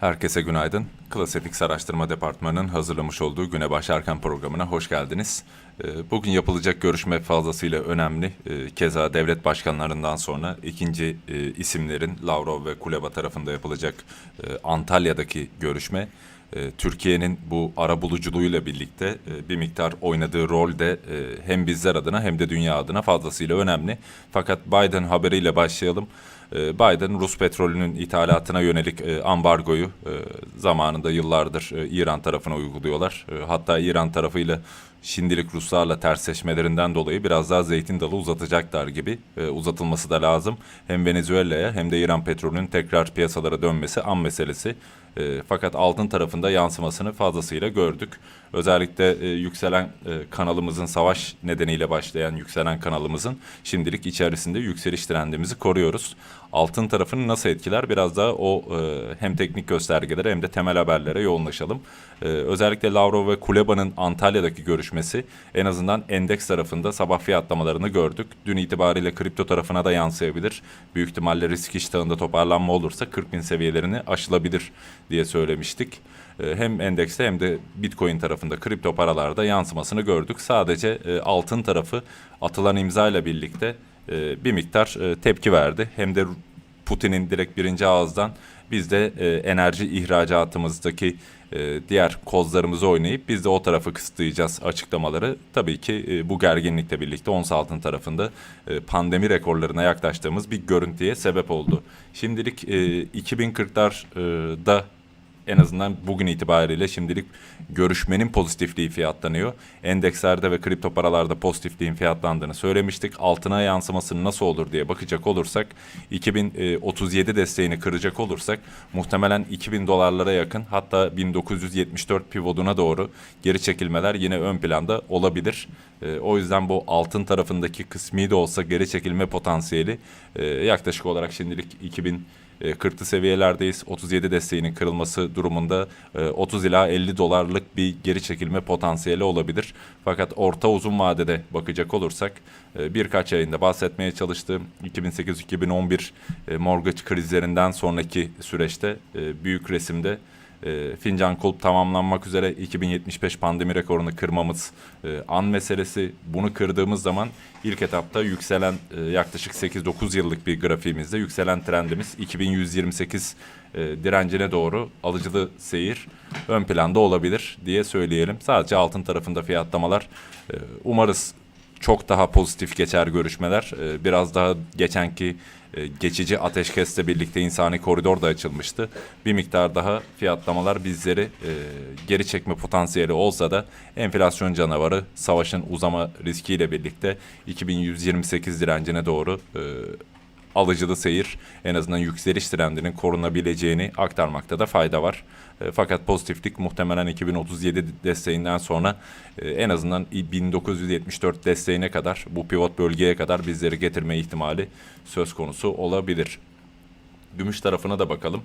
Herkese günaydın. Klasifix Araştırma Departmanı'nın hazırlamış olduğu Güne Başlarken programına hoş geldiniz. Ee, Bugün yapılacak görüşme fazlasıyla önemli. Ee, Keza devlet başkanlarından sonra ikinci e, isimlerin Lavrov ve Kuleba tarafında yapılacak e, Antalya'daki görüşme. e, Türkiye'nin bu ara buluculuğuyla birlikte bir miktar oynadığı rol de hem bizler adına hem de dünya adına fazlasıyla önemli. Fakat Biden haberiyle başlayalım. E, Biden Rus petrolünün ithalatına yönelik e, ambargoyu e, zamanında yıllardır e, İran tarafına uyguluyorlar. Hatta İran tarafıyla şimdilik Ruslarla tersleşmelerinden dolayı biraz daha zeytin dalı uzatacaklar gibi uzatılması da lazım. Hem Venezuela'ya hem de İran petrolünün tekrar piyasalara dönmesi an meselesi. Fakat altın tarafında yansımasını fazlasıyla gördük. Özellikle e, yükselen e, kanalımızın savaş nedeniyle başlayan yükselen kanalımızın şimdilik içerisinde yükseliş trendimizi koruyoruz. Altın tarafını nasıl etkiler? Biraz daha o e, hem teknik göstergelere hem de temel haberlere yoğunlaşalım. E, özellikle Lavrov ve Kuleba'nın Antalya'daki görüşmesi en azından endeks tarafında sabah fiyatlamalarını gördük. Dün itibariyle kripto tarafına da yansıyabilir. Büyük ihtimalle risk iştahında toparlanma olursa 40 bin seviyelerini aşılabilir diye söylemiştik. E, Hem endekste hem de Bitcoin tarafında kripto paralarda yansımasını gördük. Sadece e, altın tarafı atılan imza ile birlikte e, bir miktar e, tepki verdi. Hem de Putin'in direkt birinci ağızdan biz de enerji ihracatımızdaki diğer kozlarımızı oynayıp biz de o tarafı kısıtlayacağız açıklamaları. Tabii ki bu gerginlikle birlikte ons altın tarafında pandemi rekorlarına yaklaştığımız bir görüntüye sebep oldu. Şimdilik e, 2040'larda en azından bugün itibariyle şimdilik görüşmenin pozitifliği fiyatlanıyor. Endekslerde ve kripto paralarda pozitifliğin fiyatlandığını söylemiştik. Altına yansımasını nasıl olur diye bakacak olursak 2037 desteğini kıracak olursak muhtemelen 2000 dolarlara yakın hatta 1974 pivotuna doğru geri çekilmeler yine ön planda olabilir. E, o yüzden bu altın tarafındaki kısmi de olsa geri çekilme potansiyeli e, yaklaşık olarak şimdilik 2000 e, 40'lı seviyelerdeyiz. 37 desteğinin kırılması durumunda e, 30 ila 50 dolarlık bir geri çekilme potansiyeli olabilir. Fakat orta uzun vadede bakacak olursak e, birkaç ayında bahsetmeye çalıştığım 2008-2011 e, mortgage krizlerinden sonraki süreçte e, büyük resimde e, Fincan Kulp tamamlanmak üzere 2075 pandemi rekorunu kırmamız e, an meselesi. Bunu kırdığımız zaman ilk etapta yükselen e, yaklaşık 8-9 yıllık bir grafiğimizde yükselen trendimiz 2128 e, direncine doğru alıcılı seyir ön planda olabilir diye söyleyelim. Sadece altın tarafında fiyatlamalar e, umarız çok daha pozitif geçer görüşmeler. Ee, Biraz daha geçenki e, geçici ateşkesle birlikte insani koridor da açılmıştı. Bir miktar daha fiyatlamalar bizleri e, geri çekme potansiyeli olsa da enflasyon canavarı savaşın uzama riskiyle birlikte 2128 direncine doğru e, alıcılı seyir en azından yükseliş trendinin korunabileceğini aktarmakta da fayda var. E, fakat pozitiflik muhtemelen 2037 desteğinden sonra e, en azından 1974 desteğine kadar bu pivot bölgeye kadar bizleri getirme ihtimali söz konusu olabilir. Gümüş tarafına da bakalım.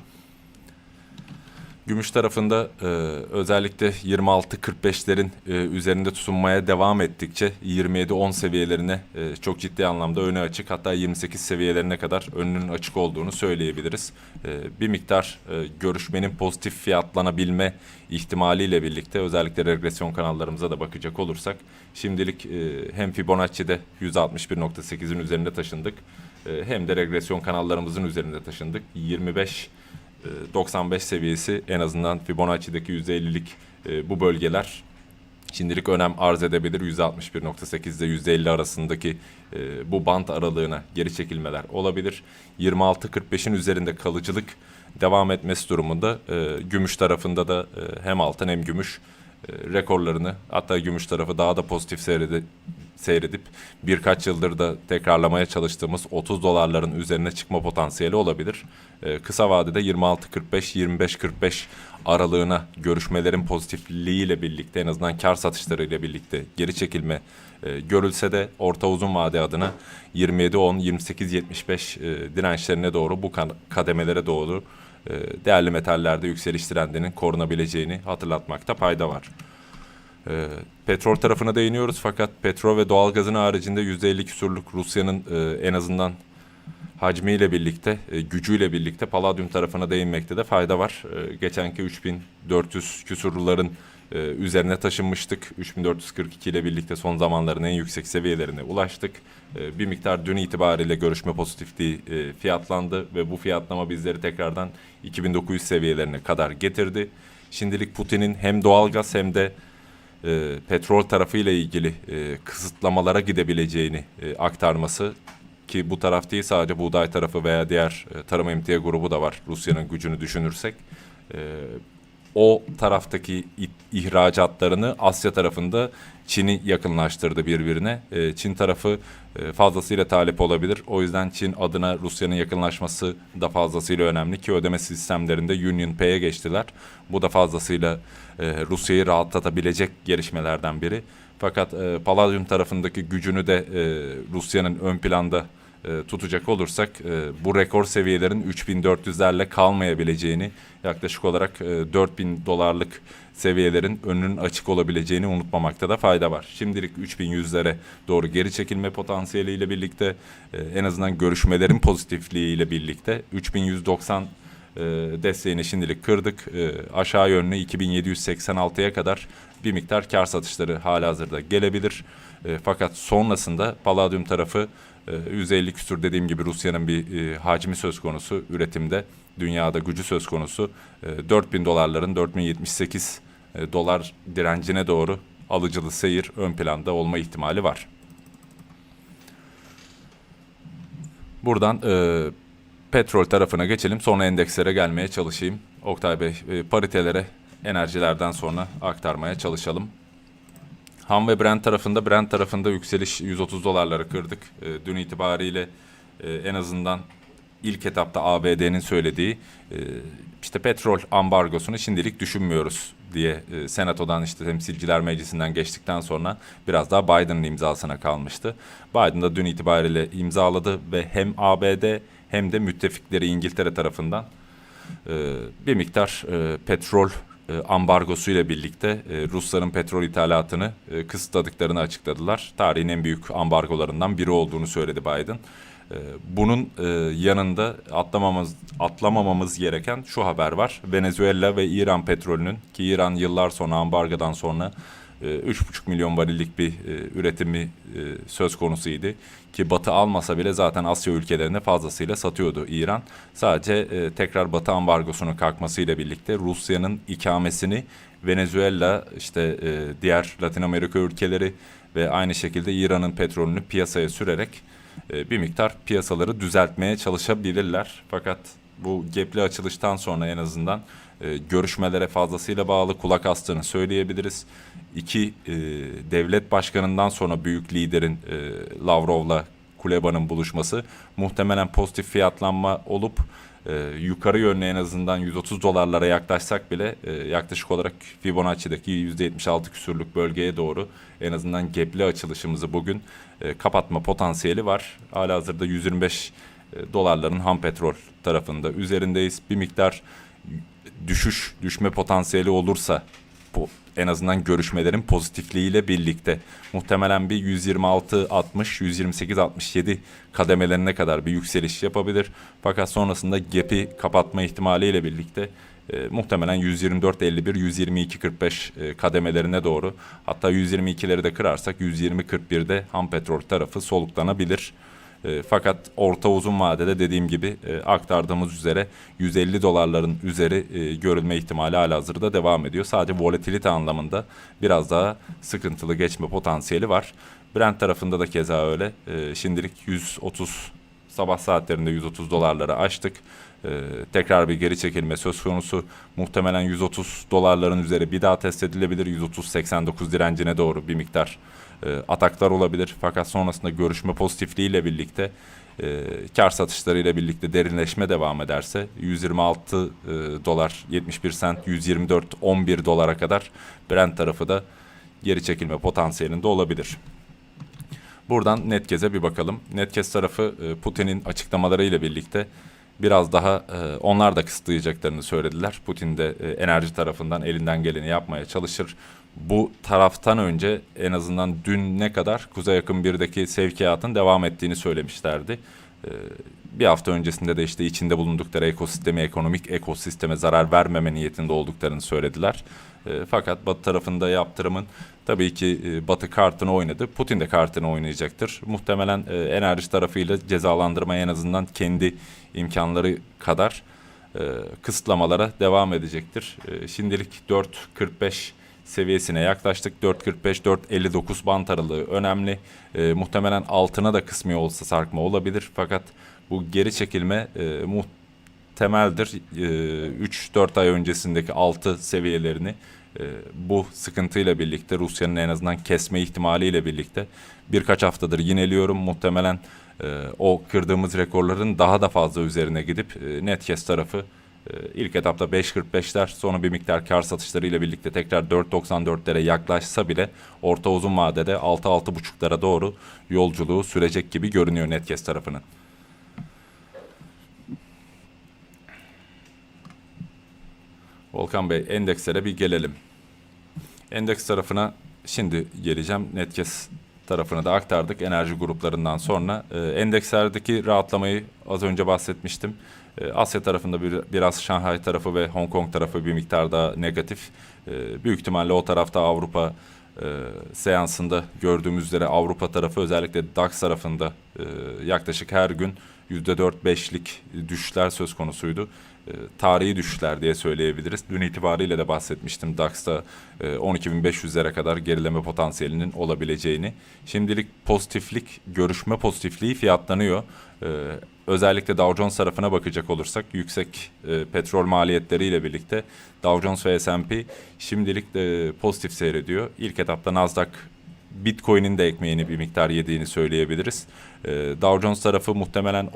Gümüş tarafında e, özellikle 26-45'lerin e, üzerinde tutunmaya devam ettikçe 27-10 seviyelerine e, çok ciddi anlamda önü açık hatta 28 seviyelerine kadar önünün açık olduğunu söyleyebiliriz. E, bir miktar e, görüşmenin pozitif fiyatlanabilme ihtimaliyle birlikte özellikle regresyon kanallarımıza da bakacak olursak şimdilik e, hem Fibonacci'de 161.8'in üzerinde taşındık e, hem de regresyon kanallarımızın üzerinde taşındık. 25 e, 95 seviyesi en azından Fibonacci'deki %50'lik e, bu bölgeler şimdilik önem arz edebilir. %61.8 ile %50 arasındaki e, bu bant aralığına geri çekilmeler olabilir. 26.45'in üzerinde kalıcılık devam etmesi durumunda e, gümüş tarafında da e, hem altın hem gümüş e, rekorlarını hatta gümüş tarafı daha da pozitif seyrede, seyredip birkaç yıldır da tekrarlamaya çalıştığımız 30 dolarların üzerine çıkma potansiyeli olabilir. E, kısa vadede 26.45-25.45 aralığına görüşmelerin pozitifliğiyle birlikte en azından kar satışlarıyla birlikte geri çekilme e, görülse de orta uzun vade adına 27-10-28-75 e, dirençlerine doğru bu kademelere doğru e, değerli metallerde yükseliş trendinin korunabileceğini hatırlatmakta fayda var. E, petrol tarafına değiniyoruz fakat petrol ve doğalgazın haricinde %50 küsurluk Rusya'nın e, en azından hacmiyle birlikte, e, gücüyle birlikte paladyum tarafına değinmekte de fayda var. E, geçenki 3400 küsurluların e, üzerine taşınmıştık. 3442 ile birlikte son zamanların en yüksek seviyelerine ulaştık. E, bir miktar dün itibariyle görüşme pozitifliği e, fiyatlandı ve bu fiyatlama bizleri tekrardan 2900 seviyelerine kadar getirdi. Şimdilik Putin'in hem doğalgaz hem de e, petrol tarafıyla ilgili e, kısıtlamalara gidebileceğini e, aktarması ki bu taraf değil sadece buğday tarafı veya diğer e, tarım emtia grubu da var Rusya'nın gücünü düşünürsek. E, o taraftaki ihracatlarını Asya tarafında Çin'i yakınlaştırdı birbirine. E, Çin tarafı e, fazlasıyla talep olabilir. O yüzden Çin adına Rusya'nın yakınlaşması da fazlasıyla önemli ki ödeme sistemlerinde Union Pay'e geçtiler. Bu da fazlasıyla e, Rusya'yı rahatlatabilecek gelişmelerden biri. Fakat e, Palladium tarafındaki gücünü de e, Rusya'nın ön planda e, tutacak olursak e, bu rekor seviyelerin 3400'lerle kalmayabileceğini yaklaşık olarak e, 4000 dolarlık seviyelerin önünün açık olabileceğini unutmamakta da fayda var. Şimdilik 3100'lere doğru geri çekilme potansiyeliyle birlikte e, en azından görüşmelerin pozitifliğiyle birlikte 3190 e, desteğini şimdilik kırdık. E, aşağı yönlü 2786'ya kadar bir miktar kar satışları halihazırda gelebilir. E, fakat sonrasında Palladium tarafı e, 150 küsur dediğim gibi Rusya'nın bir e, hacmi söz konusu üretimde. Dünyada gücü söz konusu. E, 4000 dolarların 4078 e, dolar direncine doğru alıcılı seyir ön planda olma ihtimali var. Buradan e, petrol tarafına geçelim. Sonra endekslere gelmeye çalışayım. Oktay Bey, e, paritelere enerjilerden sonra aktarmaya çalışalım. Ham ve Brent tarafında, Brent tarafında yükseliş 130 dolarları kırdık. E, dün itibariyle e, en azından ilk etapta ABD'nin söylediği e, işte petrol ambargosunu şimdilik düşünmüyoruz diye e, Senato'dan işte temsilciler meclisinden geçtikten sonra biraz daha Biden'ın imzasına kalmıştı. Biden da dün itibariyle imzaladı ve hem ABD hem de müttefikleri İngiltere tarafından bir miktar petrol e, ambargosu ile birlikte e, Rusların petrol ithalatını e, kısıtladıklarını açıkladılar. Tarihin en büyük ambargolarından biri olduğunu söyledi Biden. Bunun yanında atlamamamız atlamamamız gereken şu haber var. Venezuela ve İran petrolünün ki İran yıllar sonra ambargodan sonra 3,5 milyon varillik bir e, üretimi e, söz konusuydu. Ki Batı almasa bile zaten Asya ülkelerine fazlasıyla satıyordu İran. Sadece e, tekrar Batı ambargosunun kalkmasıyla birlikte Rusya'nın ikamesini Venezuela işte e, diğer Latin Amerika ülkeleri ve aynı şekilde İran'ın petrolünü piyasaya sürerek e, bir miktar piyasaları düzeltmeye çalışabilirler. Fakat bu gepli açılıştan sonra en azından e, görüşmelere fazlasıyla bağlı kulak astığını söyleyebiliriz. İki e, devlet başkanından sonra büyük liderin e, Lavrov'la Kuleba'nın buluşması muhtemelen pozitif fiyatlanma olup e, yukarı yönlü en azından 130 dolarlara yaklaşsak bile e, yaklaşık olarak Fibonacci'deki %76 küsürlük bölgeye doğru en azından gepli açılışımızı bugün e, kapatma potansiyeli var. Halihazırda 125 e, dolarların ham petrol tarafında üzerindeyiz. Bir miktar düşüş, düşme potansiyeli olursa bu en azından görüşmelerin pozitifliğiyle birlikte muhtemelen bir 126 60 128 67 kademelerine kadar bir yükseliş yapabilir. Fakat sonrasında gap'i kapatma ihtimaliyle birlikte e, muhtemelen 124 51 122 45 e, kademelerine doğru hatta 122'leri de kırarsak 120 41'de ham petrol tarafı soluklanabilir. E, fakat orta uzun vadede dediğim gibi e, aktardığımız üzere 150 dolarların üzeri e, görülme ihtimali halihazırda devam ediyor. Sadece volatilite anlamında biraz daha sıkıntılı geçme potansiyeli var. Brent tarafında da keza öyle. E, şimdilik 130 sabah saatlerinde 130 dolarları aştık. Ee, tekrar bir geri çekilme söz konusu. Muhtemelen 130 dolarların üzeri bir daha test edilebilir. 130-89 direncine doğru bir miktar e, ataklar olabilir. Fakat sonrasında görüşme pozitifliğiyle birlikte e, kar satışlarıyla birlikte derinleşme devam ederse 126 e, dolar 71 sent 124 11 dolara kadar Brent tarafı da geri çekilme potansiyelinde olabilir. Buradan Netkez'e bir bakalım. Netkez tarafı e, Putin'in açıklamalarıyla birlikte biraz daha e, onlar da kısıtlayacaklarını söylediler. Putin de enerji tarafından elinden geleni yapmaya çalışır. Bu taraftan önce en azından dün ne kadar Kuzey Yakın 1'deki sevkiyatın devam ettiğini söylemişlerdi. E, bir hafta öncesinde de işte içinde bulundukları ekosistemi, ekonomik ekosisteme zarar vermeme niyetinde olduklarını söylediler. E, fakat Batı tarafında yaptırımın tabii ki e, Batı kartını oynadı. Putin de kartını oynayacaktır. Muhtemelen e, enerji tarafıyla cezalandırmaya en azından kendi imkanları kadar e, kısıtlamalara devam edecektir. E, şimdilik 4.45 seviyesine yaklaştık. 4.45-4.59 bant aralığı önemli. E, muhtemelen altına da kısmi olsa sarkma olabilir. Fakat bu geri çekilme e, muhtemeldir. E, 3-4 ay öncesindeki altı seviyelerini e, bu sıkıntıyla birlikte Rusya'nın en azından kesme ihtimaliyle birlikte birkaç haftadır yineliyorum. Muhtemelen e, o kırdığımız rekorların daha da fazla üzerine gidip e, Netkes tarafı e, ilk etapta 5.45'ler sonra bir miktar kar satışlarıyla birlikte tekrar 4.94'lere yaklaşsa bile orta uzun vadede 6-6.5'lara doğru yolculuğu sürecek gibi görünüyor Netkes tarafının. Volkan Bey endekslere bir gelelim. Endeks tarafına şimdi geleceğim. Netkes tarafını da aktardık enerji gruplarından sonra. E, endekslerdeki rahatlamayı az önce bahsetmiştim. E, Asya tarafında bir, biraz Şanghay tarafı ve Hong Kong tarafı bir miktar daha negatif. E, büyük ihtimalle o tarafta Avrupa e, seansında gördüğümüz üzere Avrupa tarafı özellikle DAX tarafında e, yaklaşık her gün %4-5'lik düşüşler söz konusuydu. E, tarihi düşüşler diye söyleyebiliriz. Dün itibariyle de bahsetmiştim DAX'ta e, 12.500'lere kadar gerileme potansiyelinin olabileceğini. Şimdilik pozitiflik, görüşme pozitifliği fiyatlanıyor. E, özellikle Dow Jones tarafına bakacak olursak yüksek e, petrol maliyetleriyle birlikte Dow Jones ve S&P şimdilik de pozitif seyrediyor. İlk etapta Nasdaq Bitcoin'in de ekmeğini bir miktar yediğini söyleyebiliriz. Ee, Dow Jones tarafı muhtemelen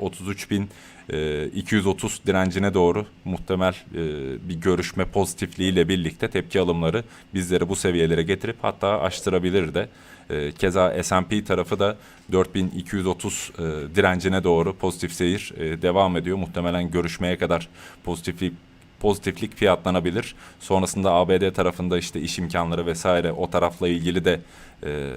33.230 direncine doğru muhtemel e, bir görüşme pozitifliğiyle birlikte tepki alımları bizleri bu seviyelere getirip hatta aştırabilir de. Ee, keza S&P tarafı da 4230 e, direncine doğru pozitif seyir e, devam ediyor. Muhtemelen görüşmeye kadar pozitiflik pozitiflik fiyatlanabilir. Sonrasında ABD tarafında işte iş imkanları vesaire o tarafla ilgili de e,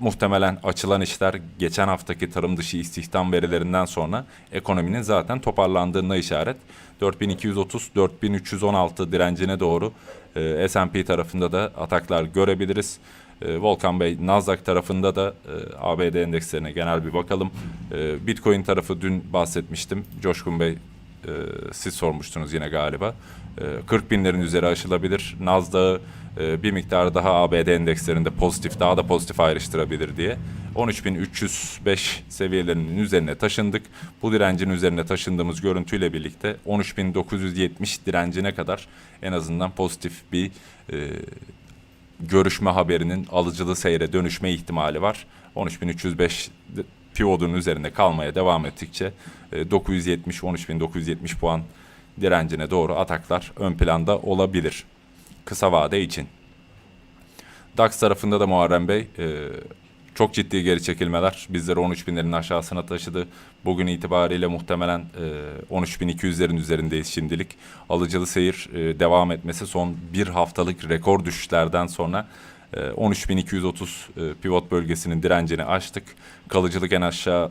muhtemelen açılan işler geçen haftaki tarım dışı istihdam verilerinden sonra ekonominin zaten toparlandığına işaret. 4230-4316 direncine doğru e, S&P tarafında da ataklar görebiliriz. E, Volkan Bey, Nasdaq tarafında da e, ABD endekslerine genel bir bakalım. E, Bitcoin tarafı dün bahsetmiştim. Coşkun Bey e, siz sormuştunuz yine galiba. E, 40 binlerin üzeri aşılabilir. Nasdaq'ı e, bir miktar daha ABD endekslerinde pozitif, daha da pozitif ayrıştırabilir diye. 13.305 seviyelerinin üzerine taşındık. Bu direncin üzerine taşındığımız görüntüyle birlikte 13.970 direncine kadar en azından pozitif bir e, görüşme haberinin alıcılı seyre dönüşme ihtimali var. 13.305 pivotun üzerinde kalmaya devam ettikçe 970-13.970 puan direncine doğru ataklar ön planda olabilir kısa vade için. DAX tarafında da Muharrem Bey e, çok ciddi geri çekilmeler bizleri 13 binlerin aşağısına taşıdı. Bugün itibariyle muhtemelen e, 13.200'lerin üzerindeyiz şimdilik. Alıcılı seyir e, devam etmesi son bir haftalık rekor düşüşlerden sonra e, 13.230 e, pivot bölgesinin direncini aştık. Kalıcılık en aşağı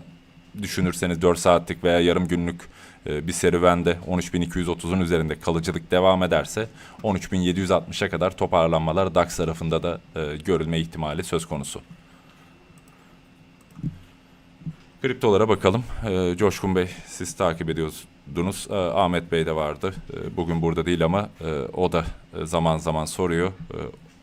düşünürseniz 4 saatlik veya yarım günlük e, bir serüvende 13.230'un üzerinde kalıcılık devam ederse 13.760'a kadar toparlanmalar DAX tarafında da e, görülme ihtimali söz konusu. Kriptolara bakalım. Ee, Coşkun Bey siz takip ediyordunuz. Ee, Ahmet Bey de vardı. Ee, bugün burada değil ama e, o da e, zaman zaman soruyor. Ee,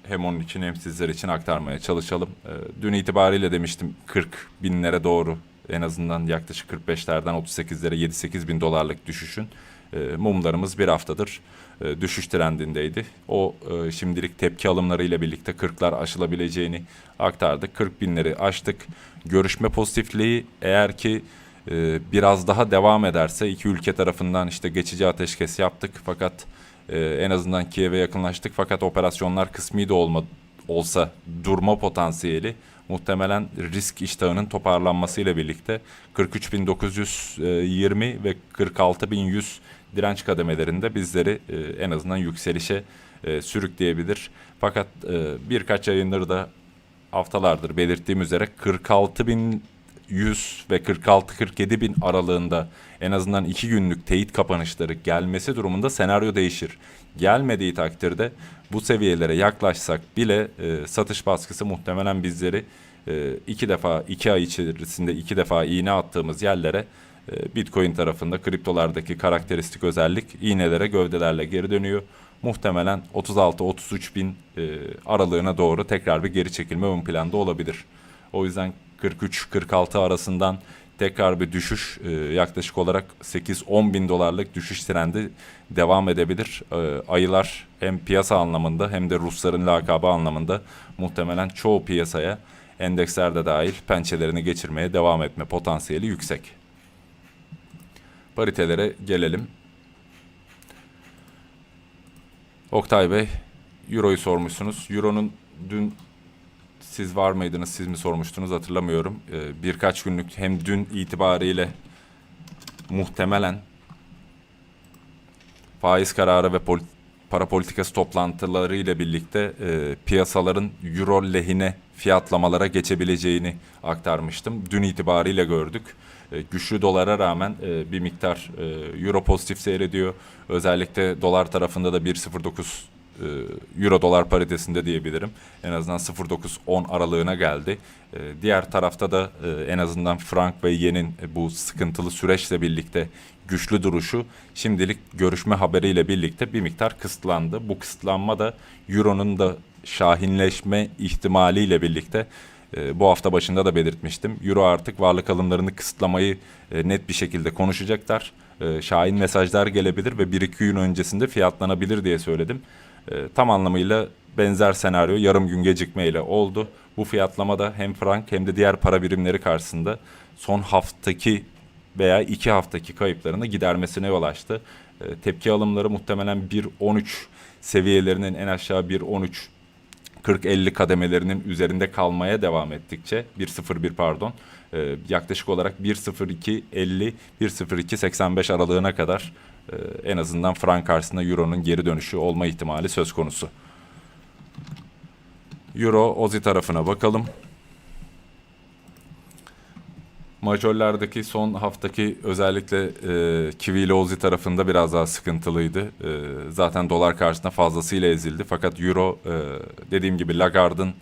hem onun için hem sizler için aktarmaya çalışalım. Ee, dün itibariyle demiştim 40 binlere doğru en azından yaklaşık 45'lerden 38'lere 7-8 bin dolarlık düşüşün e, mumlarımız bir haftadır e, düşüş trendindeydi. O e, şimdilik tepki alımlarıyla birlikte 40'lar aşılabileceğini aktardık. 40 binleri aştık. Görüşme pozitifliği eğer ki e, biraz daha devam ederse iki ülke tarafından işte geçici ateşkes yaptık fakat e, en azından Kiev'e yakınlaştık fakat operasyonlar kısmi de olma, olsa durma potansiyeli muhtemelen risk iştahının toparlanmasıyla birlikte 43.920 ve 46.100 direnç kademelerinde bizleri e, en azından yükselişe e, sürükleyebilir. Fakat e, birkaç yayınları da haftalardır belirttiğim üzere 46.100 ve 46-47 bin aralığında en azından iki günlük teyit kapanışları gelmesi durumunda senaryo değişir. Gelmediği takdirde bu seviyelere yaklaşsak bile e, satış baskısı muhtemelen bizleri e, iki defa iki ay içerisinde iki defa iğne attığımız yerlere e, Bitcoin tarafında kriptolardaki karakteristik özellik iğnelere gövdelerle geri dönüyor. Muhtemelen 36-33 bin e, aralığına doğru tekrar bir geri çekilme ön planda olabilir. O yüzden 43-46 arasından tekrar bir düşüş e, yaklaşık olarak 8-10 bin dolarlık düşüş trendi devam edebilir. E, ayılar hem piyasa anlamında hem de Rusların lakabı anlamında muhtemelen çoğu piyasaya endeksler de dahil pençelerini geçirmeye devam etme potansiyeli yüksek. Paritelere gelelim. Oktay Bey, Euro'yu sormuşsunuz. Euro'nun dün siz var mıydınız, siz mi sormuştunuz hatırlamıyorum. Ee, birkaç günlük hem dün itibariyle muhtemelen faiz kararı ve poli- para politikası toplantıları ile birlikte e, piyasaların euro lehine fiyatlamalara geçebileceğini aktarmıştım. Dün itibariyle gördük. E, güçlü dolara rağmen e, bir miktar e, euro pozitif seyrediyor. Özellikle dolar tarafında da 1.09 e, euro dolar paritesinde diyebilirim. En azından 0.9-10 aralığına geldi. E, diğer tarafta da e, en azından frank ve yenin e, bu sıkıntılı süreçle birlikte güçlü duruşu şimdilik görüşme haberiyle birlikte bir miktar kısıtlandı. Bu kısıtlanma da euronun da şahinleşme ihtimaliyle birlikte e, bu hafta başında da belirtmiştim. Euro artık varlık alımlarını kısıtlamayı e, net bir şekilde konuşacaklar. E, şahin mesajlar gelebilir ve 1-2 gün öncesinde fiyatlanabilir diye söyledim. E, tam anlamıyla benzer senaryo yarım gün gecikmeyle oldu. Bu fiyatlamada hem frank hem de diğer para birimleri karşısında son haftaki veya iki haftaki kayıplarını gidermesine yol açtı. E, tepki alımları muhtemelen 1.13 seviyelerinin en aşağı 1.13 40-50 kademelerinin üzerinde kalmaya devam ettikçe 1.01 pardon e, yaklaşık olarak 1.02.50 1.02.85 aralığına kadar e, en azından frank karşısında euronun geri dönüşü olma ihtimali söz konusu. Euro Ozi tarafına bakalım. Majörlerdeki son haftaki özellikle e, Kiwi ile Ozi tarafında biraz daha sıkıntılıydı. E, zaten dolar karşısında fazlasıyla ezildi. Fakat Euro e, dediğim gibi Lagarde'ın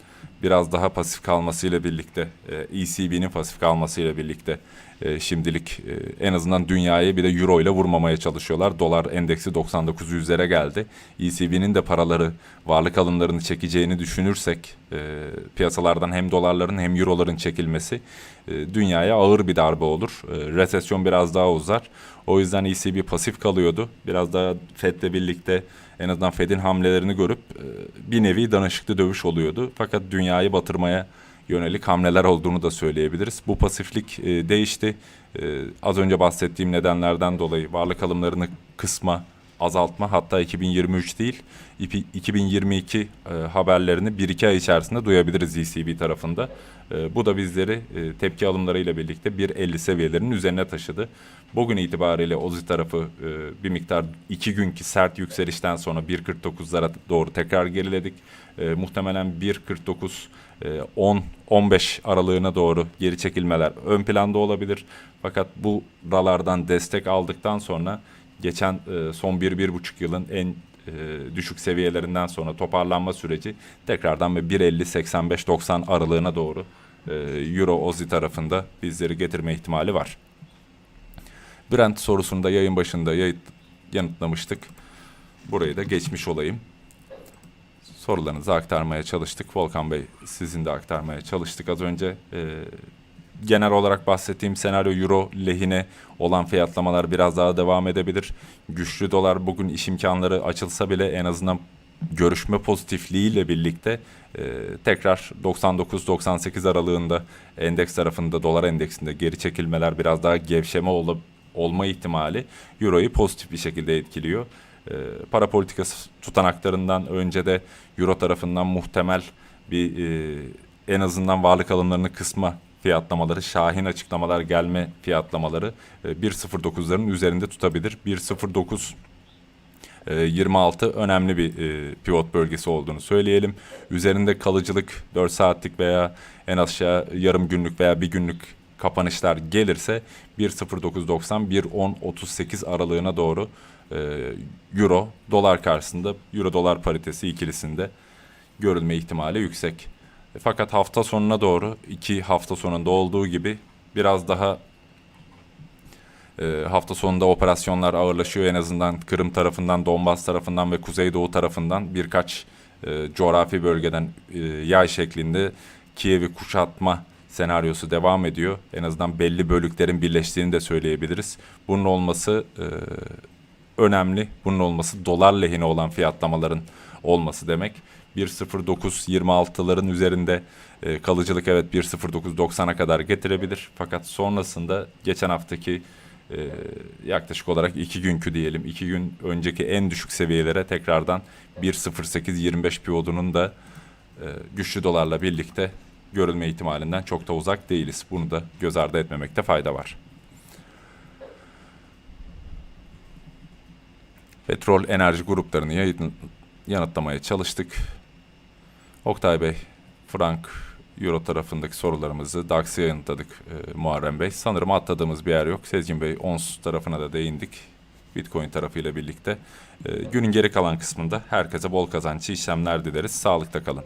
biraz daha pasif kalmasıyla birlikte, e, ECB'nin pasif kalmasıyla birlikte e, şimdilik e, en azından dünyayı bir de Euro ile vurmamaya çalışıyorlar. Dolar endeksi 99 yüzlere geldi. ECB'nin de paraları, varlık alımlarını çekeceğini düşünürsek e, piyasalardan hem dolarların hem Euro'ların çekilmesi e, dünyaya ağır bir darbe olur. E, resesyon biraz daha uzar. O yüzden ECB pasif kalıyordu. Biraz daha Fed'le birlikte en azından Fed'in hamlelerini görüp e, bir nevi danışıklı dövüş oluyordu. Fakat dünyayı batırmaya yönelik hamleler olduğunu da söyleyebiliriz. Bu pasiflik e, değişti. E, az önce bahsettiğim nedenlerden dolayı varlık alımlarını kısma, azaltma hatta 2023 değil ipi- 2022 e, haberlerini 1-2 ay içerisinde duyabiliriz ECB tarafında. E, bu da bizleri e, tepki alımlarıyla birlikte 1.50 seviyelerinin üzerine taşıdı. Bugün itibariyle Ozi tarafı e, bir miktar 2 günkü sert yükselişten sonra 1.49'lara doğru tekrar geriledik. E, muhtemelen 1.49 e, 10-15 aralığına doğru geri çekilmeler ön planda olabilir. Fakat bu ralardan destek aldıktan sonra geçen e, son 1-1,5 yılın en e, düşük seviyelerinden sonra toparlanma süreci tekrardan bir 1.50-85-90 aralığına doğru e, Euro Aussie tarafında bizleri getirme ihtimali var. Brent sorusunu da yayın başında yanıtlamıştık. Burayı da geçmiş olayım. Sorularınızı aktarmaya çalıştık. Volkan Bey sizin de aktarmaya çalıştık az önce. Ee, genel olarak bahsettiğim senaryo euro lehine olan fiyatlamalar biraz daha devam edebilir. Güçlü dolar bugün iş imkanları açılsa bile en azından görüşme pozitifliğiyle birlikte e, tekrar 99-98 aralığında endeks tarafında dolar endeksinde geri çekilmeler biraz daha gevşeme ol- olma ihtimali euroyu pozitif bir şekilde etkiliyor. E, para politikası tutanaklarından önce de euro tarafından muhtemel bir e, en azından varlık alımlarını kısma fiyatlamaları, şahin açıklamalar gelme fiyatlamaları e, 1.09'ların üzerinde tutabilir. 1.09 e, 26 önemli bir e, pivot bölgesi olduğunu söyleyelim. Üzerinde kalıcılık 4 saatlik veya en aşağı yarım günlük veya bir günlük kapanışlar gelirse 1.0990 1.1038 aralığına doğru e, euro dolar karşısında euro dolar paritesi ikilisinde görülme ihtimali yüksek. E, Fakat hafta sonuna doğru iki hafta sonunda olduğu gibi biraz daha e, hafta sonunda operasyonlar ağırlaşıyor. En azından Kırım tarafından, Donbas tarafından ve Kuzeydoğu tarafından birkaç e, coğrafi bölgeden e, yay şeklinde Kiev'i kuşatma senaryosu devam ediyor. En azından belli bölüklerin birleştiğini de söyleyebiliriz. Bunun olması e, önemli. Bunun olması dolar lehine olan fiyatlamaların olması demek. 1.0926'ların üzerinde e, kalıcılık evet 1.0990'a kadar getirebilir. Fakat sonrasında geçen haftaki e, yaklaşık olarak iki günkü diyelim iki gün önceki en düşük seviyelere tekrardan 1.0825 pivodunun da e, güçlü dolarla birlikte görülme ihtimalinden çok da uzak değiliz. Bunu da göz ardı etmemekte fayda var. Petrol enerji gruplarını yayın- yanıtlamaya çalıştık. Oktay Bey, Frank Euro tarafındaki sorularımızı DAX'a yanıtladık e, Muharrem Bey. Sanırım atladığımız bir yer yok. Sezgin Bey, ONS tarafına da değindik. Bitcoin tarafıyla birlikte. E, günün geri kalan kısmında herkese bol kazançlı işlemler dileriz. Sağlıkta kalın.